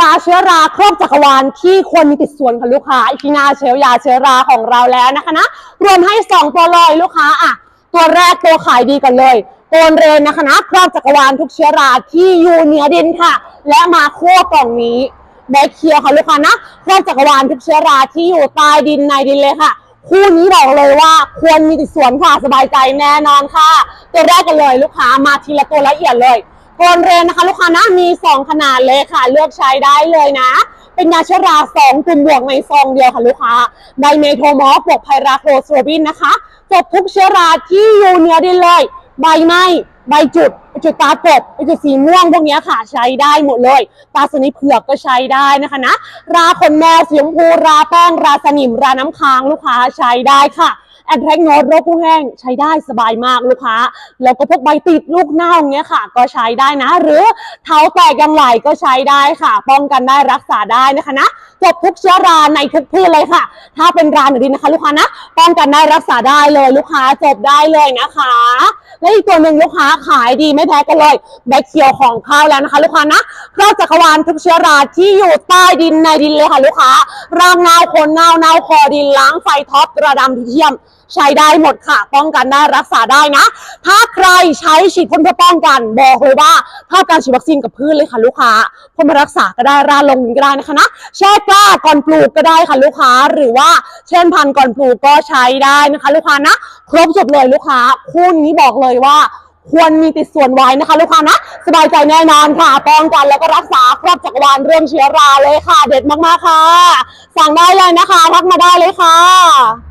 ยาเชื้อราครอบจักรวาลที่ควรมีติดส่วนค่ะลูกค้าอีพีหนาเชลยาเชื้อราของเราแล้วนะคะนะรวมให้สองตัวเลยลูกค้าอะตัวแรกตัวขายดีกันเลยโกนเรนนะคะนะครอบจักรวาลทุกเชื้อราที่อยู่เหนือดินค่ะ และมาคั่วกล่องนี้แบคเคียค่ะลูกค้านะครอบจักรวาลทุกเชื้อราที่อยู่ใต้ดินในดินเลยค่ะคู่นี้บอกเลยว่าควรมีติดส่วนค่ะสบายใจแน่นอนค่ะ ตัวแรกกันเลยลูกค้ามาทีละตัวละเอียดเลย โกนเรนนะคะลูกค้านะมี 2 ขนาดเลยค่ะ เลือกใช้ได้เลยนะ เป็นยาเชื้อรา2กลุ่มบวกในซองเดียวค่ะลูกค้าไดเมโทมอฟบวกไพราโคโซบินนะคะจบทุกเชื้อราที่อยู่เนื้อดินเลย ใบไหม้ใบจุดจุดตากบจุดสีม่วงพวกนี้ค่ะใช้ได้หมดเลย ตาสนิเผือกก็ใช้ได้นะคะนะ ราขนแมวสีชมพูราแป้งราสนิมราน้ำค้างลูกค้าใช้ได้ค่ะ แอนแทกโนดโรคผู้แห้งใช้ได้สบายมากลูกค้า แล้วก็พวกใบติดลูกเน่าอย่างเงี้ยค่ะ ก็ใช้ได้นะ หรือเท้าแตกยังไหลก็ใช้ได้ค่ะ ป้องกันได้รักษาได้นะคะนะจบทุกเชื้อราในทุกพืชเลยค่ะ ถ้าเป็นราหนึ่งดินนะคะ ลูกค้านะป้องกันได้รักษาได้เลยลูกค้าจบได้เลยนะคะ และอีกตัวหนึ่งลูกค้าขายดีไม่แพ้กันเลยแบคเคียวของข้าวแล้วนะคะ ลูกค้านะครอบจักรวาลทุกเชื้อราที่อยู่ใต้ดินในดินเลยค่ะ ลูกค้ารากเงาคนเน่าเนาคอดินล้างไฟท็อปกระดำพิเทียม ใช้ได้หมดค่ะ ป้องกันได้รักษาได้นะ ถ้าใครใช้ฉีดพ่นเพื่อป้องกัน บอกเลยว่าเท่าการฉีดวัคซีนกับพืชเลยค่ะลูกค้าพ่นมารักษาก็ได้ราลงก็ได้นะคะนะแช่กล้าก่อนปลูกก็ได้ค่ะลูกค้าหรือว่าเช่นพันธุ์ก่อนปลูกก็ใช้ได้นะคะ ลูกค้านะครบจบเลยลูกค้าคู่นี้บอกเลยว่าควรมีติดส่วนไว้นะคะลูกค้านะ สบายใจแน่นอนค่ะป้องกันแล้วก็รักษาครอบจักรวาลเรื่องเชื้อราเลยค่ะ เด็ดมากๆค่ะ สั่งได้เลยนะคะทักมาได้เลยค่ะ